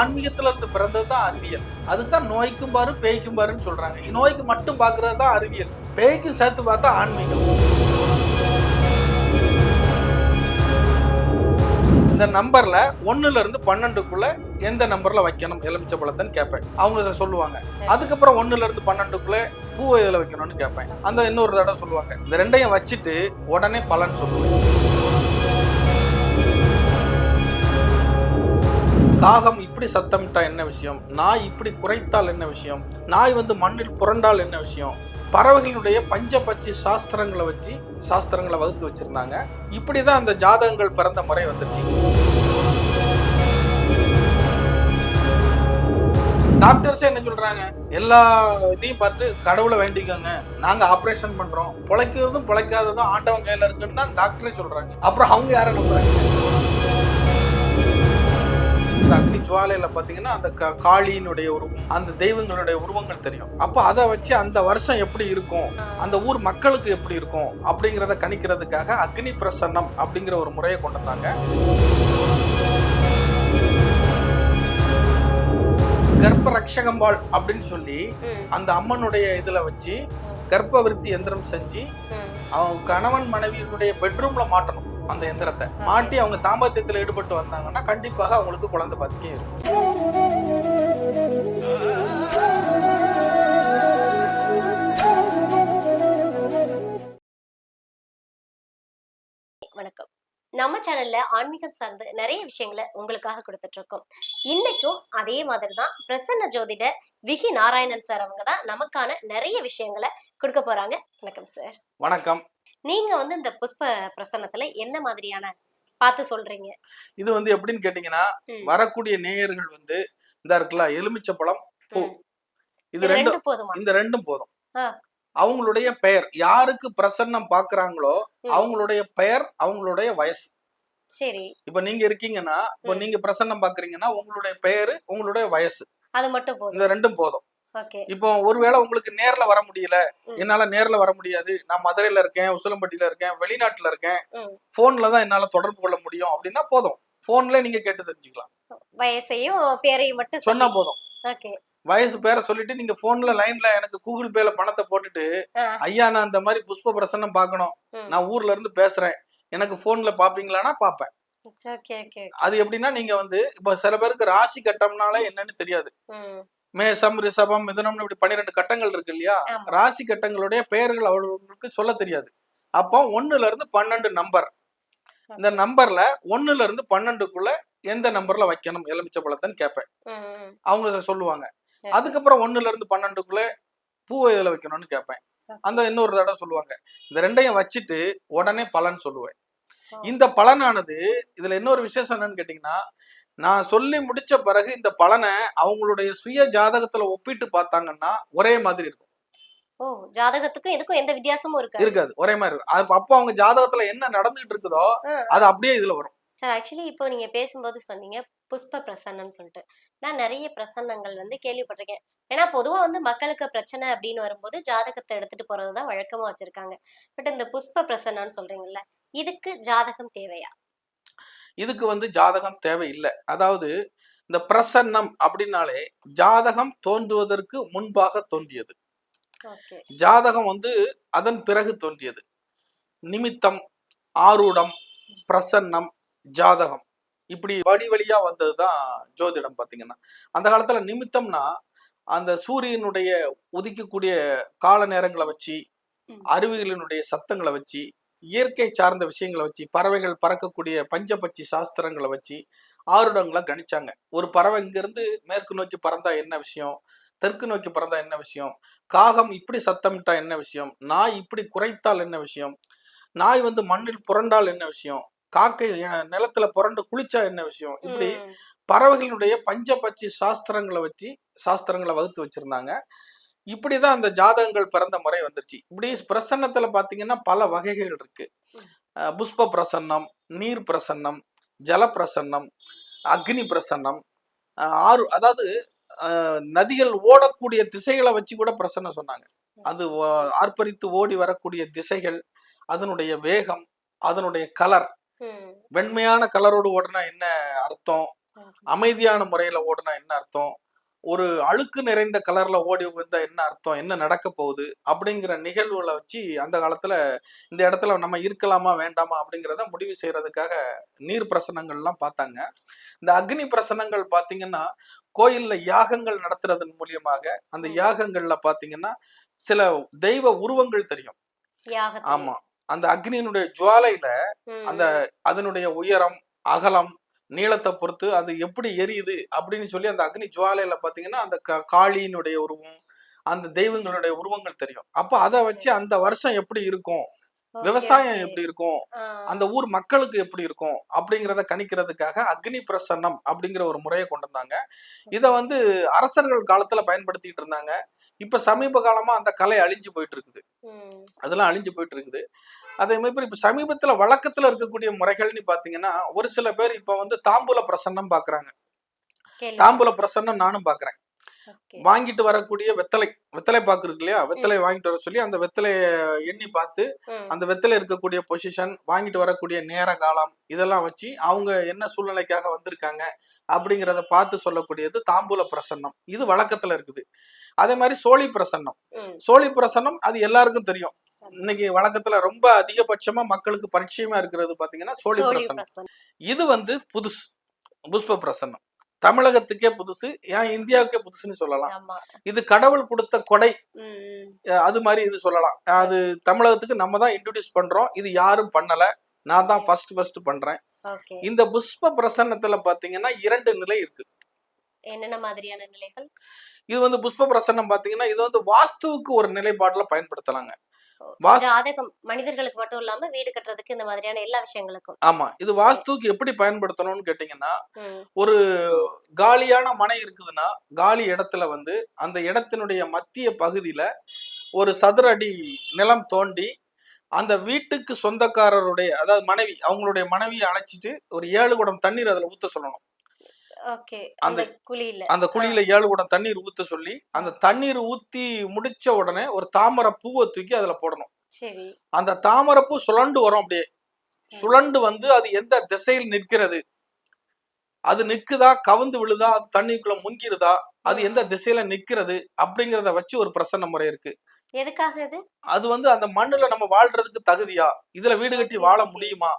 ஆன்மீகத்துல இருந்து பிறந்தது தான் அறிவியல். அதுக்கு தான் நோய்க்கும் பாரு பேய்க்கும் பாருன்னு சொல்றாங்க. நோய்க்கு மட்டும் பார்க்கறது தான் அறிவியல். பேய்க்கும் சேர்த்து பார்த்தா ஆன்மீகம். இந்த நம்பர்ல ஒண்ணுல இருந்து பன்னெண்டுக்குள்ள எந்த நம்பர்ல வைக்கணும்? எலுமிச்சை பழத்தைன்னு கேட்பேன் அவங்க சொல்லுவாங்க அதுக்கப்புறம் ஒண்ணுல இருந்து பன்னெண்டுக்குள்ள பூவை இதில் வைக்கணும்னு கேட்பேன் அந்த இன்னொரு தடவை சொல்லுவாங்க. இந்த ரெண்டையும் வச்சுட்டு உடனே பலன் சொல்லுவேன். காகம் இப்படி சத்தமிட்டா என்ன விஷயம்? நாய் இப்படி குறைத்தால் என்ன விஷயம்? நாய் வந்து மண்ணில் புரண்டால் என்ன விஷயம்? பறவைகளுடைய பஞ்சபட்சி சாஸ்திரங்களை வச்சு சாஸ்திரங்களை வகுத்து வச்சுருந்தாங்க. இப்படி தான் அந்த ஜாதகங்கள் பிறந்த முறை வந்துருச்சு. டாக்டர்ஸே என்ன சொல்கிறாங்க எல்லா இதையும் பார்த்து கடவுளை வேண்டிக்கோங்க. நாங்கள் ஆப்ரேஷன் பண்ணுறோம் பிழைக்கிறதும் பிழைக்காததும் ஆண்டவன் கையில் இருக்குன்னு தான் டாக்டரே சொல்கிறாங்க அப்புறம் அவங்க யாரை நம்புறாங்க? ஜுவாலையில பாத்தீங்கன்னா அந்த கா- காளியினுடைய உருவம் அந்த தெய்வங்களுடைய உருவங்கள் தெரியும். அப்போ அதை வச்சு அந்த வருஷம் எப்படி இருக்கும் அந்த ஊர் மக்களுக்கு எப்படி இருக்கும் அப்படிங்கிறத கணிக்கிறதுக்காக அக்னி பிரசன்னம் அப்படிங்கிற ஒரு முறையை கொண்டு வந்தாங்க. கர்ப்ப ரக்ஷகம்பாள் அப்படின்னு சொல்லி அந்த அம்மனுடைய இதுல வச்சு கர்ப்பவிருத்தி எந்திரம் செஞ்சு. அவங்க கணவன் மனைவியினுடைய பெட்ரூம்ல மாட்டணும். அந்த எந்திரத்தை. மாட்டி அவங்க தாம்பத்தியத்தில் ஈடுபட்டு வந்தாங்கன்னா கண்டிப்பாக அவங்களுக்கு குழந்தை பாத்திக்கே இருக்கும். வணக்கம். நம்ம சேனல்ல ஆன்மீகம் சார்ந்து நிறைய விஷயங்களை உங்களுக்காக கொடுத்துட்டு இருக்கோம் இன்னைக்கும் அதே மாதிரி தான் பிரசன்ன ஜோதிட விகி நாராயணன் சார் அவங்க தான் நமக்கான நிறைய விஷயங்களை கொடுக்க போறாங்க. வணக்கம் சார். வணக்கம். நீங்க வந்து இந்த புஷ்ப பிரசன்னத்துல என்ன மாதிரியான பார்த்து சொல்றீங்க இது வந்து எப்படின்னு கேட்டீங்கன்னா. வரக்கூடிய நேயர்கள் வந்து இந்த இருக்குல்ல எலுமிச்சப்பழம் பூ ம். இது ரெண்டும் இந்த ரெண்டும் போதும். அவங்களுடைய பெயர் யாருக்கு பிரசன்னம் பாக்குறாங்களோ. அவங்களுடைய பெயர் அவங்களுடைய வயசு சரி இப்ப நீங்க இருக்கீங்கன்னா இப்ப. நீங்க பிரசன்னம் பாக்குறீங்கன்னா உங்களுடைய பெயரு உங்களுடைய வயசு அது மட்டும் போதும் இந்த ரெண்டும் போதும் இப்போ ஒருவேளை உங்களுக்கு நேர்ல வர முடியல. என்னால நேர்ல வர முடியாது நான் மதுரையில இருக்கேன் உசிலம்பட்டியில இருக்கேன் வெளிநாட்டுல இருக்கேன். போன்ல தான் என்னால தொடர்பு கொள்ள முடியும் அப்படின்னா போதும். போன்ல நீங்க கேட்டு தெரிஞ்சுக்கலாம். வயசையும் பேரையும் மட்டும் சொன்னா போதும். வயசு பேரை சொல்லிட்டு நீங்க போன்ல லைன்ல எனக்கு கூகுள் பேல பணத்தை போட்டுட்டு ஐயா நான் இந்த மாதிரி புஷ்ப பிரசன்னம் பார்க்கணும். நான் ஊர்ல இருந்து பேசுறேன். எனக்கு போன்ல பாப்பீங்களான்னா பாப்பேன் அது எப்படின்னா நீங்க வந்து இப்போ சில பேருக்கு ராசி கட்டம்னாலே என்னன்னு தெரியாது. மேசம் ரிஷபம் மிதுனம்னு இப்படி பன்னிரெண்டு கட்டங்கள் இருக்கு இல்லையா. ராசி கட்டங்களுடைய பெயர்கள் அவர்களுக்கு சொல்ல தெரியாது. அப்போ ஒண்ணுல இருந்து பன்னெண்டு நம்பர். இந்த நம்பர்ல ஒண்ணுல இருந்து பன்னெண்டுக்குள்ள எந்த நம்பர்ல வைக்கணும்? எலுமிச்சை பழத்தைன்னு கேட்பேன் அவங்க சொல்லுவாங்க. அதுக்கப்புறம் ஒண்ணுல இருந்து பன்னெண்டுக்குள்ள பூவை இதில் வைக்கணும்னு கேட்பேன் அந்த இன்னொரு தடவை சொல்லுவாங்க. இந்த ரெண்டையும் வச்சுட்டு உடனே பலன் சொல்லுவேன். இந்த பலனானது இதுல இன்னொரு விசேஷம் என்னன்னு கேட்டீங்கன்னா நான் சொல்லி முடிச்ச பிறகு இந்த பலனை அவங்களுடைய சுய ஜாதகத்துல ஒப்பிட்டு பார்த்தாங்கன்னா ஒரே மாதிரி இருக்கும். ஓ ஜாதகத்துக்கும் இதுக்கும் எந்த வித்தியாசமும் இருக்காது. இருக்காது. ஒரே மாதிரி இருக்கும். அப்போ அவங்க ஜாதகத்துல என்ன நடந்துகிட்டு இருக்குதோ. அது அப்படியே இதுல வரும். சார் ஆக்சுவலி இப்போ நீங்க பேசும்போது சொன்னீங்க புஷ்ப பிரசன்னம்னு சொல்லிட்டு. நான் நிறைய பிரசன்னங்கள் வந்து கேள்விப்பட்டிருக்கேன். ஏன்னா பொதுவா வந்து மக்களுக்கு பிரச்சனை அப்படின்னு வரும்போது ஜாதகத்தை எடுத்துட்டு போறது தான் வழக்கமா வச்சிருக்காங்க. பட் இந்த புஷ்ப பிரசன்னம்னு சொல்றீங்கல்ல இதுக்கு ஜாதகம் தேவையா? இதுக்கு வந்து ஜாதகம் தேவையில்லை. அதாவது இந்த பிரசன்னம் அப்படின்னாலே ஜாதகம் தோன்றுவதற்கு முன்பாக தோன்றியது. ஜாதகம் வந்து அதன் பிறகு தோன்றியது. நிமித்தம் ஆரூடம் பிரசன்னம் ஜாதகம். இப்படி வழி வழியா வந்ததுதான் ஜோதிடம் பாத்தீங்கன்னா அந்த காலத்துல நிமித்தம்னா அந்த சூரியனுடைய உதிக்கக்கூடிய கால நேரங்களை வச்சு. அருவிகளினுடைய சத்தங்களை வச்சு இயற்கை சார்ந்த விஷயங்களை வச்சு பறவைகள் பறக்கக்கூடிய பஞ்சபட்சி சாஸ்திரங்களை வச்சு ஆருடங்களை கணிச்சாங்க. ஒரு பறவை இங்கிருந்து மேற்கு நோக்கி பறந்தா என்ன விஷயம்? தெற்கு நோக்கி பறந்தா என்ன விஷயம்? காகம் இப்படி சத்தமிட்டா என்ன விஷயம்? நாய் இப்படி குறைத்தால் என்ன விஷயம்? நாய் வந்து மண்ணில் புரண்டால் என்ன விஷயம்? காக்கை நிலத்துல புரண்டு குளிச்சா என்ன விஷயம்? இப்படி பறவைகளுடைய பஞ்சபட்சி சாஸ்திரங்களை வச்சு சாஸ்திரங்களை வகுத்து வச்சிருந்தாங்க. இப்படிதான் அந்த ஜாதகங்கள் பிறந்த முறை வந்துருச்சு. இப்படி பிரசன்னத்துல பாத்தீங்கன்னா பல வகைகள் இருக்கு. புஷ்ப பிரசன்னம் நீர் பிரசன்னம் ஜல பிரசன்னம் அக்னி பிரசன்னம் ஆறு அதாவது நதிகள் ஓடக்கூடிய திசைகளை வச்சு கூட பிரசன்னம் சொன்னாங்க. அது ஆர்ப்பரித்து ஓடி வரக்கூடிய திசைகள் அதனுடைய வேகம் அதனுடைய கலர் வெண்மையான கலரோடு ஓடுனா என்ன அர்த்தம்? அமைதியான முறையில ஓடுனா என்ன அர்த்தம்? ஒரு அழுக்கு நிறைந்த கலர்ல ஓடி வந்தா என்ன அர்த்தம்? என்ன நடக்க போகுது? அப்படிங்கிற நிகழ்வுகளை வச்சு அந்த காலத்துல இந்த இடத்துல நம்ம இருக்கலாமா வேண்டாமா அப்படிங்கிறத முடிவு செய்யறதுக்காக நீர் பிரசனங்கள்லாம் பார்த்தாங்க. இந்த அக்னி பிரசனங்கள் பாத்தீங்கன்னா கோயில்ல யாகங்கள் நடத்துறதன் மூலியமாக அந்த. யாகங்கள்ல பாத்தீங்கன்னா சில தெய்வ உருவங்கள் தெரியும். ஆமா. அந்த அக்னியினுடைய ஜுவாலையில அந்த அதனுடைய உயரம் அகலம் நீளத்தை பொறுத்து அது எப்படி எரியுது அப்படின்னு சொல்லி அந்த அக்னி ஜுவாலையில பாத்தீங்கன்னா அந்த காளியினுடைய உருவம் அந்த தெய்வங்களுடைய உருவங்கள் தெரியும். அப்ப அதை வச்சு அந்த வருஷம் எப்படி இருக்கும்? விவசாயம். எப்படி இருக்கும்? அந்த ஊர் மக்களுக்கு எப்படி இருக்கும்? அப்படிங்கிறத கணிக்கிறதுக்காக அக்னி பிரசன்னம் அப்படிங்கிற ஒரு முறையை கொண்டு வந்தாங்க. இதை வந்து அரசர்கள் காலத்துல பயன்படுத்திட்டு இருந்தாங்க. இப்ப சமீப காலமா அந்த கலை அழிஞ்சு போயிட்டு இருக்குது. அதெல்லாம் அழிஞ்சு போயிட்டு இருக்குது. அதே மாதிரி இப்ப சமீபத்துல வழக்கத்துல இருக்கக்கூடிய முறைகள்னு பாத்தீங்கன்னா ஒரு சில பேர் இப்ப வந்து தாம்பூல பிரசன்னம் பாக்குறாங்க. கேள்வி. தாம்பூல பிரசன்னம் நானும் பாக்குறேன். Okay. வாங்கிட்டு வரக்கூடிய வெத்தலை வெத்தலை பாக்கு இருக்கு இல்லையா? வெத்தலை வாங்கிட்டு வர சொல்லி அந்த வெத்தலைய எண்ணி பார்த்து அந்த வெத்தலை இருக்கக்கூடிய பொசிஷன் வாங்கிட்டு வரக்கூடிய நேர காலம் இதெல்லாம் வச்சு அவங்க என்ன சூழ்நிலைக்காக வந்திருக்காங்க அப்படிங்கிறத பார்த்து சொல்லக்கூடியது தாம்பூல பிரசன்னம். இது வழக்கத்துல இருக்குது. அதே மாதிரி சோழி பிரசன்னம். சோழி பிரசன்னம் அது எல்லாருக்கும் தெரியும். இன்னைக்கு வழக்கத்துல ரொம்ப அதிகபட்சமா மக்களுக்கு பரிச்சயமா இருக்கிறது பாத்தீங்கன்னா சோழி பிரசன்னம். இது வந்து புதுசு புஷ்ப பிரசன்னம். தமிழகத்துக்கே புதுசு ஏன் இந்தியாவுக்கே புதுசுன்னு சொல்லலாம். இது கடவுள் கொடுத்த கொடை. அது மாதிரி இது சொல்லலாம். அது தமிழகத்துக்கு நம்ம தான் இன்ட்ரடியூஸ் பண்றோம். இது யாரும் பண்ணல. நான் தான் ஃபர்ஸ்ட் ஃபர்ஸ்ட் பண்றேன். இந்த புஷ்ப பிரசன்னத்துல பாத்தீங்கன்னா இரண்டு நிலை இருக்கு. என்னென்ன மாதிரியான நிலைகள்? இது வந்து புஷ்ப பிரசன்னம் பாத்தீங்கன்னா இது வந்து வாஸ்துவுக்கு ஒரு நிலைப்பாட்டுல பயன்படுத்தலாங்க. ஜாதகம் மனிதர்களுக்கு மட்டும் இல்லாம வீடு கட்டுறதுக்கு இந்த மாதிரியான எல்லா விஷயங்களுக்கும். ஆமா இது வாஸ்துவுக்கு எப்படி பயன்படுத்தணும்னு கேட்டீங்கன்னா ஒரு காலியான மனை இருக்குதுன்னா காலி இடத்துல வந்து அந்த இடத்தினுடைய மத்திய பகுதியில ஒரு சதுர அடி நிலம் தோண்டி அந்த வீட்டுக்கு சொந்தக்காரருடைய அதாவது மனைவி அவங்களுடைய மனைவியை அழைச்சிட்டு ஒரு ஏழு குடம் தண்ணீர் அதுல ஊத்த சொல்லணும். அந்த அந்த- குழியில. அந்த குழியில ஏழு குடம் தண்ணீர் ஊத்த சொல்லி அந்த தண்ணீர் ஊத்தி முடிச்ச உடனே ஒரு தாமரை பூவை தூக்கி அதுல போடணும். அந்த தாமரை பூ சுழண்டு வரும் அப்படியே. சுழண்டு வந்து அது எந்த திசையில் நிற்கிறது? அது நிக்குதா? கவுந்து விழுதா? அது தண்ணிக்குள்ள முங்கிருதா? அது எந்த திசையில நிக்கிறது அப்படிங்கறத வச்சு ஒரு பிரசன்ன முறை இருக்கு. எதுக்காக இது? அது வந்து அந்த மண்ணுல நம்ம வாழ்றதுக்கு தகுதியா? இதுல வீடு கட்டி வாழ. முடியுமா?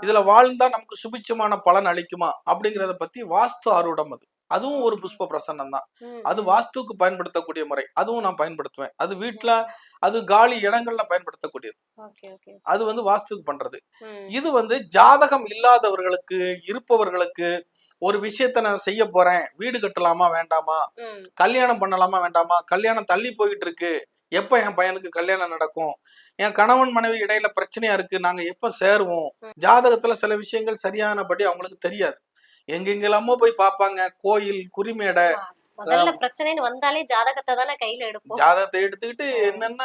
இதுல வாழ்ந்தா நமக்கு சுபிட்சமான பலன் அளிக்குமா? அப்படிங்கறத பத்தி வாஸ்து ஆரூடம் அது. அதுவும் ஒரு புஷ்ப பிரசன்னம் தான். அது. வாஸ்துக்கு பயன்படுத்தக்கூடிய முறை. அதுவும் நான் பயன்படுத்துவேன். அது வீட்டுல அது காலி இடங்கள்ல பயன்படுத்தக்கூடியது. அது வந்து வாஸ்துக்கு பண்றது. இது வந்து ஜாதகம் இல்லாதவர்களுக்கு இருப்பவர்களுக்கு ஒரு விஷயத்த நான் செய்ய போறேன். வீடு கட்டலாமா வேண்டாமா? கல்யாணம் பண்ணலாமா வேண்டாமா? கல்யாணம் தள்ளி போயிட்டு இருக்கு. எப்ப என் பையனுக்கு கல்யாணம் நடக்கும்? என் கணவன் மனைவி இடையில பிரச்சனையா இருக்கு? நாங்க எப்ப சேருவோம்? ஜாதகத்துல சில விஷயங்கள் சரியானபடி அவங்களுக்கு தெரியாது. எங்கெங்கெல்லாமோ போய் பார்ப்பாங்க. கோயில் குறிமேடை முதல்ல பிரச்சனைன்னு வந்தாலே ஜாதகத்தை தானே கையில எடுப்போம். ஜாதகத்தை எடுத்துக்கிட்டு என்னென்ன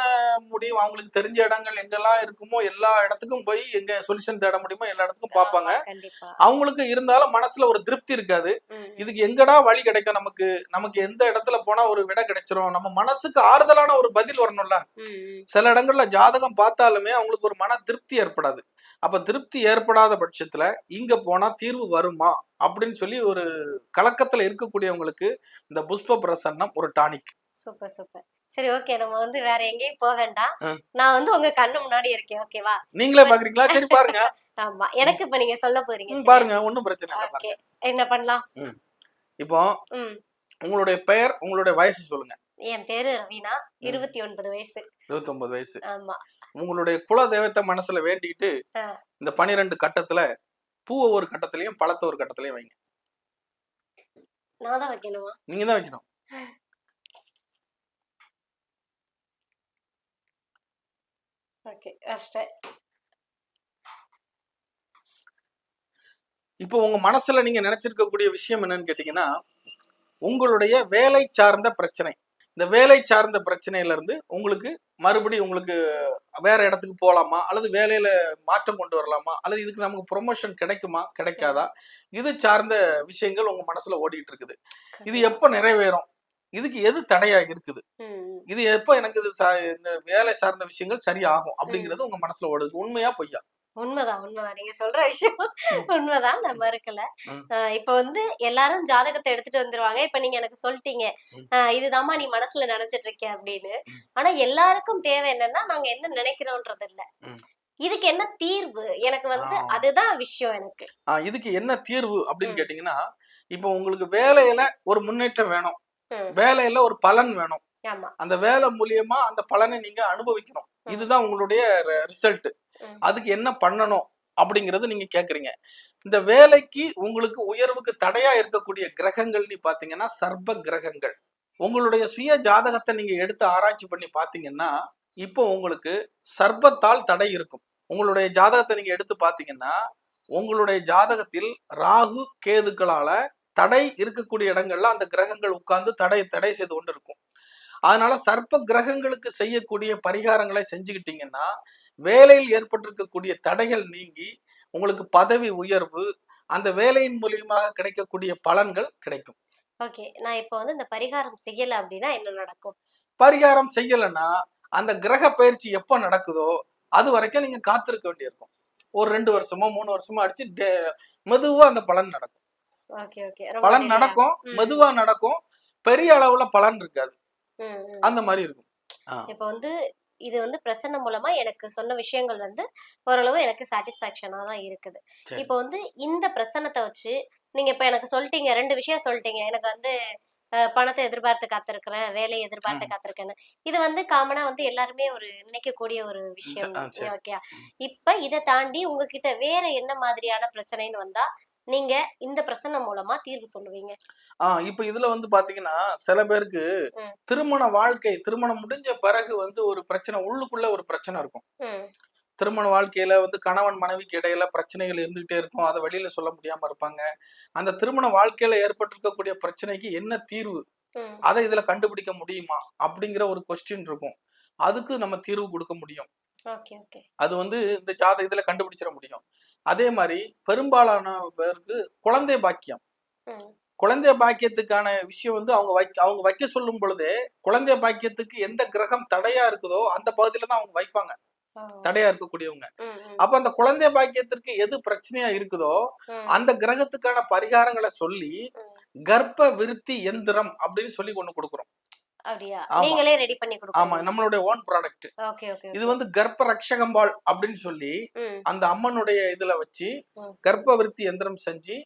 முடியும்? அவங்களுக்கு தெரிஞ்ச இடங்கள் எங்கெல்லாம் இருக்குமோ எல்லா இடத்துக்கும் போய் எங்க சொல்யூஷன் தேட முடியுமோ எல்லா இடத்துக்கும் பார்ப்பாங்க. கண்டிப்பா. அவங்களுக்கு இருந்தாலும் மனசுல ஒரு திருப்தி இருக்காது. இதுக்கு எங்கடா வழி கிடைக்கும் நமக்கு? நமக்கு எந்த இடத்துல போனா ஒரு விடை கிடைச்சிரும்? நம்ம மனசுக்கு ஆறுதலான ஒரு பதில் வரணும்ல. சில இடங்கள்ல ஜாதகம் பார்த்தாலுமே அவங்களுக்கு ஒரு மன திருப்தி ஏற்படாது. அப்ப திருப்தி ஏற்படாத பட்சத்துல இங்க போனா தீர்வு வருமா? அப்படின்னு சொல்லி ஒரு கலக்கத்துல இருக்கக்கூடியவங்களுக்கு இந்த புஷ்ப பிரசன்னம் ஒரு டானிக். Super super. சரி ஓகே. நம்ம வந்து வேற எங்கேயும் போக வேண்டாம். நான் வந்து உங்க கண்ணு முன்னாடி இருக்கேன் ஓகேவா நீங்களே பாக்குறீங்களா? சரி பாருங்க. ஆமா. எனக்கு இப்ப நீங்க சொல்ல போறீங்க? பாருங்க. ஒண்ணும் பிரச்சனை இல்லை ஓகே. என்ன பண்ணலாம்? இப்போ உங்களுடைய பெயர் உங்களுடைய வயசு சொல்லுங்க. என் பேரு ரவீனா. இருபத்தி ஒன்பது வயசு. இருபத்தொன்பது வயசு. ஆமா. உங்களுடைய குல தெய்வத்தை மனசுல வேண்டிட்டு ஆ. இந்த பனிரெண்டு கட்டத்துல பூவை ஒரு கட்டத்திலையும் பழத்தை ஒரு கட்டத்திலையும் வைங்க. நீங்க தான் வைக்கணும். இப்போ உங்க மனசுல நீங்க நினைச்சிருக்கக்கூடிய விஷயம் என்னன்னு கேட்டீங்கன்னா உங்களுடைய வேலை சார்ந்த பிரச்சனை. இந்த வேலை சார்ந்த பிரச்சனையில இருந்து உங்களுக்கு மறுபடி உங்களுக்கு வேற இடத்துக்கு போகலாமா அல்லது வேலையில மாற்றம் கொண்டு வரலாமா? அல்லது இதுக்கு நமக்கு ப்ரொமோஷன் கிடைக்குமா? கிடைக்காதா? இது சார்ந்த விஷயங்கள் உங்க மனசுல ஓடிட்டு இருக்குது. இது எப்போ நிறைவேறும்? இதுக்கு எது தடையா இருக்குது? இது எப்போ எனக்கு இது ச- இந்த வேலை சார்ந்த விஷயங்கள் சரியாகும் அப்படிங்கிறது உங்க மனசுல ஓடுது. உண்மையா பொய்யா? உண்மைதான் உண்மைதான். நீங்க சொல்ற விஷயம் உண்மைதான் நான் மறுக்கல இப்ப வந்து எல்லாரும் ஜாதகத்தை எடுத்துட்டு வந்துருவாங்க. இப்ப நீங்க எனக்கு சொல்லிட்டீங்க. இதுதாம்மா நீ மனசுல நினைச்சிட்டு இருக்க அப்படின்னு. ஆனா எல்லாருக்கும் தேவை என்னன்னா நாங்க என்ன நினைக்கிறோன்றது இல்ல. இதுக்கு என்ன தீர்வு? எனக்கு வந்து. அதுதான் விஷயம் எனக்கு. இதுக்கு என்ன தீர்வு அப்படின்னு. கேட்டீங்கன்னா இப்போ உங்களுக்கு வேலையில ஒரு முன்னேற்றம் வேணும். வேலையில ஒரு பலன் வேணும். அந்த வேலை மூலியமா அந்த பலனை நீங்க அனுபவிக்கணும். இதுதான் உங்களுடைய ரிசல்ட். அதுக்கு என்ன பண்ணணும் அப்படிங்கறது நீங்க கேக்குறீங்க. இந்த வேலைக்கு உங்களுக்கு உயர்வுக்கு தடையா இருக்கக்கூடிய கிரகங்கள்னு பாத்தீங்கன்னா சர்ப்ப கிரகங்கள். உங்களுடைய சுய ஜாதகத்தை நீங்க எடுத்து ஆராய்ச்சி பண்ணி பாத்தீங்கன்னா இப்போ உங்களுக்கு சர்ப்பத்தால் தடை இருக்கும். உங்களுடைய ஜாதகத்தை நீங்க எடுத்து பாத்தீங்கன்னா உங்களுடைய ஜாதகத்தில் ராகு கேதுக்களால தடை இருக்கக்கூடிய இடங்கள்ல அந்த கிரகங்கள் உட்கார்ந்து தடை தடை செய்து கொண்டு இருக்கும். அதனால சர்ப்ப கிரகங்களுக்கு செய்யக்கூடிய பரிகாரங்களை செஞ்சுக்கிட்டீங்கன்னா வேலையில் ஏற்பட்டிருக்கக்கூடிய தடைகள் நீங்கி உங்களுக்கு பதவி உயர்வு அந்த வேலையின் மூலியமாக கிடைக்கக்கூடிய பலன்கள் கிடைக்கும். ஓகே. நான் இப்ப வந்து இந்த பரிகாரம் செய்யல அப்படின்னா என்ன நடக்கும்? பரிகாரம் செய்யலைன்னா அந்த கிரக பயிற்சி எப்போ நடக்குதோ அது வரைக்கும் நீங்க காத்திருக்க வேண்டியிருக்கும். ஒரு ரெண்டு வருஷமோ மூணு வருஷமோ அடிச்சு மெதுவா அந்த பலன் நடக்கும். Okay okay. பலன் நடக்கும். மெதுவா நடக்கும் பெரிய அளவுல பலன் இருக்காது. அந்த மாதிரி இருக்கும். இப்ப வந்து இது வந்து பிரசன்ன மூலமா எனக்கு சொன்ன விஷயங்கள் வந்து ஓரளவு எனக்கு சாட்டிஸ்பாக்சனா தான் இருக்குது. இப்போ வந்து இந்த பிரசன்னத்தை வச்சு நீங்க இப்ப எனக்கு சொல்லிட்டீங்க ரெண்டு விஷயம் சொல்லிட்டீங்க எனக்கு வந்து பணத்தை எதிர்பார்த்து காத்திருக்கிறேன் வேலையை எதிர்பார்த்து. காத்திருக்கேன்னு இது வந்து காமனா வந்து எல்லாருமே ஒரு நினைக்கக்கூடிய ஒரு விஷயம். ஓகே இப்ப இதை தாண்டி உங்ககிட்ட வேற என்ன மாதிரியான பிரச்சனைன்னு வந்தா நீங்க இந்த பிரசன்னம் மூலமா தீர்வு சொல்லுவீங்க. ஆ இப்ப இதுல வந்து பாத்தீங்கன்னா சில பேருக்கு. திருமண வாழ்க்கை திருமணம் முடிஞ்ச பிறகு வந்து ஒரு பிரச்சனை உள்ளுக்குள்ள ஒரு பிரச்சனை இருக்கும். திருமண வாழ்க்கையில வந்து கணவன் மனைவிக்கு இடையில பிரச்சனைகள் இருந்துகிட்டே இருக்கும். அதை வெளியில சொல்ல முடியாம இருப்பாங்க. அந்த திருமண வாழ்க்கையில ஏற்பட்டிருக்கக்கூடிய பிரச்சனைக்கு என்ன தீர்வு? அதை இதுல கண்டுபிடிக்க முடியுமா? அப்படிங்கிற ஒரு கொஸ்டின் இருக்கும். அதுக்கு நம்ம தீர்வு கொடுக்க முடியும். அது வந்து இந்த ஜாத இதுல கண்டுபிடிச்சிட முடியும். அதே மாதிரி பெரும்பாலான பேருக்கு குழந்தை பாக்கியம். குழந்தை பாக்கியத்துக்கான விஷயம் வந்து அவங்க வைக்க அவங்க வைக்க சொல்லும் பொழுதே குழந்தை பாக்கியத்துக்கு எந்த கிரகம் தடையா இருக்குதோ அந்த பகுதியில தான் அவங்க வைப்பாங்க. தடையா இருக்கக்கூடியவங்க. அப்ப அந்த குழந்தை பாக்கியத்திற்கு எது பிரச்சனையா இருக்குதோ அந்த கிரகத்துக்கான பரிகாரங்களை சொல்லி. கர்ப்ப விருத்தி எந்திரம் அப்படின்னு சொல்லி கொண்டு கொடுக்குறோம். அப்படியா? ஆமா. நீங்களே ரெடி பண்ணி ஆமா கொடுக்கணும் நம்மளுடைய ஓன் ப்ராடக்ட் ஓகே ஓகே இது வந்து கர்ப்ப ரக்ஷகம்பாள் அப்படின்னு சொல்லி அந்த அம்மனுடைய இதுல வச்சு ம். கர்ப்ப விருத்தி எந்திரம் செஞ்சு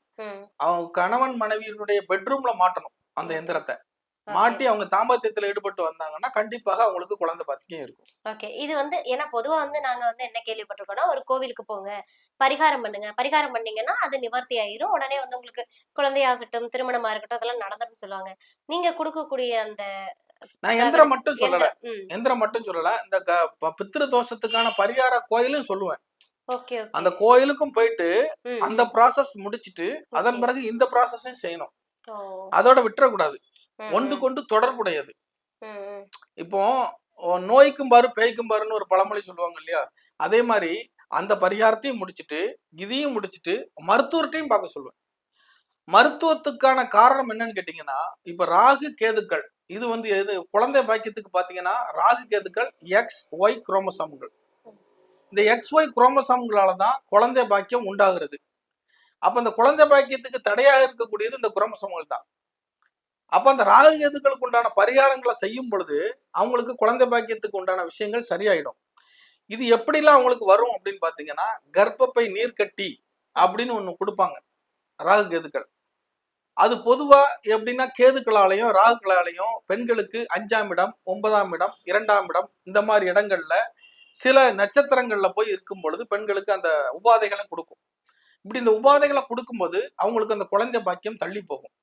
அவங்க கணவன் மனைவியினுடைய பெட்ரூம்ல மாட்டணும் அந்த. எந்திரத்தை. மாட்டி அவங்க தாம்பத்தியத்துல ஈடுபட்டு வந்தாங்கன்னா கண்டிப்பாக அவங்களுக்கு குழந்தை பாத்தியம் இருக்கும். ஓகே. இது வந்து ஏன்னா பொதுவா வந்து நாங்க வந்து என்ன கேள்விப்பட்டிருக்கோம்னா ஒரு கோவிலுக்கு போங்க பரிகாரம் பண்ணுங்க. பரிகாரம் பண்ணீங்கன்னா அது நிவர்த்தி ஆயிரும். உடனே வந்து உங்களுக்கு குழந்தையாகட்டும் திருமணமா இருக்கட்டும் அதெல்லாம் நடந்துரும் சொல்லுவாங்க. நீங்க கொடுக்கக்கூடிய அந்த நான் எந்திரம் மட்டும் சொல்லல. எந்திரம், மட்டும் சொல்லல. இந்த க- ப- பித்ரு தோஷத்துக்கான பரிகார கோயிலும் சொல்லுவேன். அந்த கோயிலுக்கும் போயிட்டு அந்த ப்ராசஸ் முடிச்சிட்டு அதன். பிறகு இந்த ப்ராசஸையும் செய்யணும். அதோட விட்டுறக்கூடாது. ஒன்று கொண்டு தொடர்புடையது. இப்போ நோய்க்கும் பாரு பேய்க்கும் பாருன்னு ஒரு பழமொழி சொல்லுவாங்க இல்லையா? அதே மாதிரி அந்த பரிகாரத்தையும் முடிச்சிட்டு இதையும் முடிச்சிட்டு மருத்துவர்கிட்டையும் பார்க்க சொல்லுவேன். மருத்துவத்துக்கான காரணம் என்னன்னு கேட்டீங்கன்னா இப்ப ராகு கேதுக்கள் இது வந்து எது? குழந்தை பாக்கியத்துக்கு பாத்தீங்கன்னா ராகு கேதுக்கள் எக்ஸ் ஒய் குரோமோசோம்கள். இந்த எக்ஸ் ஒய் குரோமோசோம்களால தான் குழந்தை பாக்கியம் உண்டாகிறது. அப்ப இந்த குழந்தை பாக்கியத்துக்கு தடையாக இருக்கக்கூடியது இந்த குரோமோசோம்கள் தான் அப்ப அந்த ராகு கேதுக்களுக்கு உண்டான பரிகாரங்களை செய்யும் பொழுது அவங்களுக்கு குழந்தை பாக்கியத்துக்கு உண்டான விஷயங்கள் சரியாயிடும். இது எப்படிலாம் அவங்களுக்கு வரும் அப்படின்னு பாத்தீங்கன்னா கர்ப்பப்பை நீர்க்கட்டி அப்படின்னு ஒன்று கொடுப்பாங்க. ராகு கேதுக்கள் அது பொதுவா எப்படின்னா கேதுக்களாலையும் ராகுக்களாலையும் பெண்களுக்கு அஞ்சாம் இடம் ஒன்பதாம் இடம் இரண்டாம் இடம் இந்த மாதிரி இடங்கள்ல சில நட்சத்திரங்கள்ல போய் இருக்கும் பொழுது பெண்களுக்கு அந்த உபாதைகளை கொடுக்கும். இப்படி இந்த உபாதைகளை கொடுக்கும்போது அவங்களுக்கு அந்த குழந்தை பாக்கியம் தள்ளி போகும்.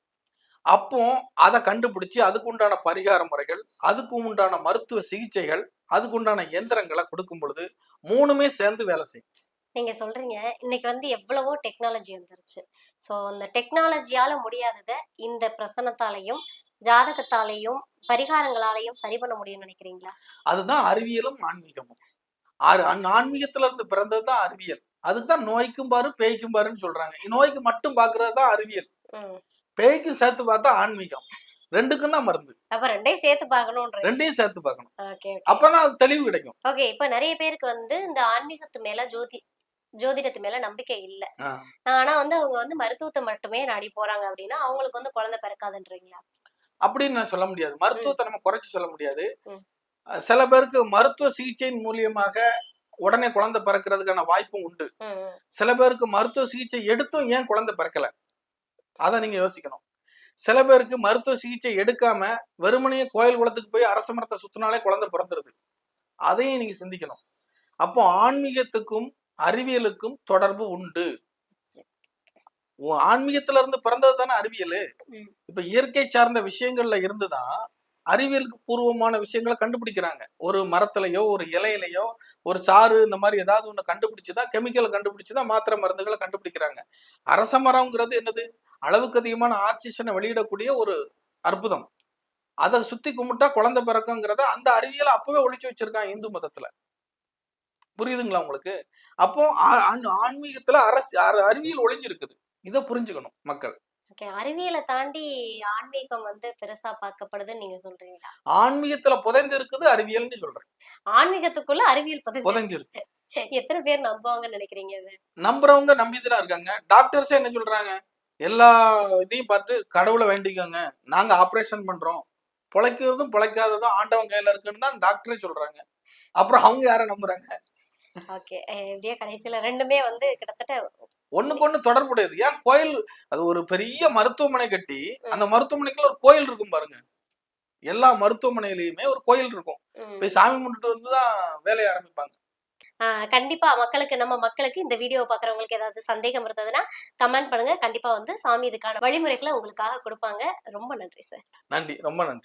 அப்போ அதை கண்டுபிடிச்சு அதுக்கு உண்டான பரிகார முறைகள் அதுக்கு உண்டான மருத்துவ சிகிச்சைகள் அதுக்கு உண்டான இயந்திரங்களை கொடுக்கும் பொழுது மூணுமே சேர்ந்து வேலை செய்யும். நீங்க சொல்றீங்க. இன்னைக்கு வந்து எவ்வளவோ டெக்னாலஜி வந்துருச்சு. சோ இந்த டெக்னாலஜியால முடியாததை இந்த பிரசனத்தாலையும் ஜாதகத்தாலையும் பரிகாரங்களாலையும் சரி பண்ண முடியும்னு நினைக்கிறீங்களா? அதுதான் அறிவியலும் ஆன்மீகமும். ஆறு- ஆன்- ஆன்மீகத்துல இருந்து பிறந்தது தான் அறிவியல். அதுக்கு தான் நோய்க்கும் பாரு பேய்க்கும் பாருன்னு சொல்றாங்க. நோய்க்கு மட்டும் பாக்குறது தான் அறிவியல். பேய்க்கும் சேர்த்து பார்த்தா ஆன்மீகம். ரெண்டுக்கும் தான் மருந்து. அப்ப ரெண்டையும் சேர்த்து பார்க்கணும்ன்ற ரெண்டையும் சேர்த்து பார்க்கணும். ஓகே அப்பதான் தெளிவு கிடைக்கும். ஓகே இப்ப நிறைய பேருக்கு வந்து இந்த ஆன்மீகத்து மேல ஜோதி ஜோதிடத்து மேல நம்பிக்கை இல்ல. ஆனா வந்து அவங்க வந்து மருத்துவத்தை மட்டுமே நாடி போறாங்க அப்படின்னா அவங்களுக்கு வந்து குழந்தை பிறக்காதுன்றீங்களா? அப்படின்னு நான் சொல்ல முடியாது. மருத்துவத்தை நம்ம குறைச்சு சொல்ல முடியாது. சில பேருக்கு மருத்துவ சிகிச்சையின் மூலியமாக உடனே குழந்தை பிறக்கிறதுக்கான வாய்ப்பும் உண்டு. சில பேருக்கு மருத்துவ சிகிச்சை எடுத்தும் ஏன் குழந்தை பிறக்கல? அதை நீங்க யோசிக்கணும். சில பேருக்கு மருத்துவ சிகிச்சை எடுக்காம வெறுமனையே கோயில் குளத்துக்கு போய் அரச மரத்தை சுத்தினாலே குழந்தை பிறந்துருது. அதையும் நீங்க சிந்திக்கணும். அப்போ ஆன்மீகத்துக்கும் அறிவியலுக்கும் தொடர்பு உண்டு. உன் ஆன்மீகத்துல இருந்து பிறந்தது தானே அறிவியல். இப்ப இயற்கை சார்ந்த விஷயங்கள்ல இருந்துதான் அறிவியலுக்கு பூர்வமான விஷயங்களை கண்டுபிடிக்கிறாங்க. ஒரு மரத்துலயோ ஒரு இலையிலையோ ஒரு சாறு இந்த மாதிரி ஏதாவது ஒண்ணு கண்டுபிடிச்சுதான் கெமிக்கலை கண்டுபிடிச்சுதான் மாத்திரை மருந்துகளை கண்டுபிடிக்கிறாங்க. அரச மரம்ங்கிறது என்னது? அளவுக்கு அதிகமான ஆக்சிஜனை வெளியிடக்கூடிய ஒரு அற்புதம். அதை சுத்தி கும்பிட்டா குழந்தை பிறக்குங்கிறத அந்த அறிவியலை அப்பவே ஒழிச்சு வச்சிருக்காங்க இந்து மதத்துல. புரியுதுங்களா உங்களுக்கு? அப்போ ஆன்மீகத்துல அரசு அற- அறிவியல் ஒளிஞ்சிருக்குது. இதை புரிஞ்சுக்கணும் மக்கள். ஓகே. அறிவியலை தாண்டி ஆன்மீகம் வந்து பெருசா பார்க்கப்படுதுன்னு நீங்க சொல்றீங்களா? ஆன்மீகத்துல புதைந்து இருக்குது அறிவியல்னு சொல்றேன். ஆன்மீகத்துக்குள்ள அறிவியல் புதைஞ்சு புதைஞ்சிருக்கு. எத்தனை பேர் நம்புவாங்கன்னு நினைக்கிறீங்க நம்புறவங்க நம்பிதான் இருக்காங்க. டாக்டர்ஸே என்ன சொல்றாங்க? எல்லா இதையும் பார்த்து கடவுளை வேண்டிக்கோங்க. நாங்க ஆபரேஷன் பண்றோம். பிழைக்கிறதும் பிழைக்காததும் ஆண்டவன் கையில இருக்குன்னு தான் டாக்டரே சொல்றாங்க. அப்புறம் அவங்க யாரை நம்புறாங்க? ஓகே. கடைசியில ரெண்டுமே வந்து கிட்டத்தட்ட ஒண்ணுக்கு ஒண்ணு தொடர்புடையது. ஏன் கோயில் அது ஒரு பெரிய மருத்துவமனை கட்டி அந்த மருத்துவமனைக்குள்ள ஒரு கோயில் இருக்கும் பாருங்க. எல்லா மருத்துவமனையிலயுமே ஒரு கோயில் இருக்கும். போய் சாமி கும்பிட்டுட்டு வந்து தான் வேலையை ஆரம்பிப்பாங்க. கண்டிப்பா மக்களுக்கு நம்ம மக்களுக்கு இந்த வீடியோ பாக்குறவங்களுக்கு ஏதாவது சந்தேகம் இருந்ததுன்னா கமெண்ட் பண்ணுங்க. கண்டிப்பா வந்து சாமி இதுக்கான வழிமுறைகளை உங்களுக்காக கொடுப்பாங்க. ரொம்ப நன்றி சார். நன்றி. ரொம்ப நன்றி.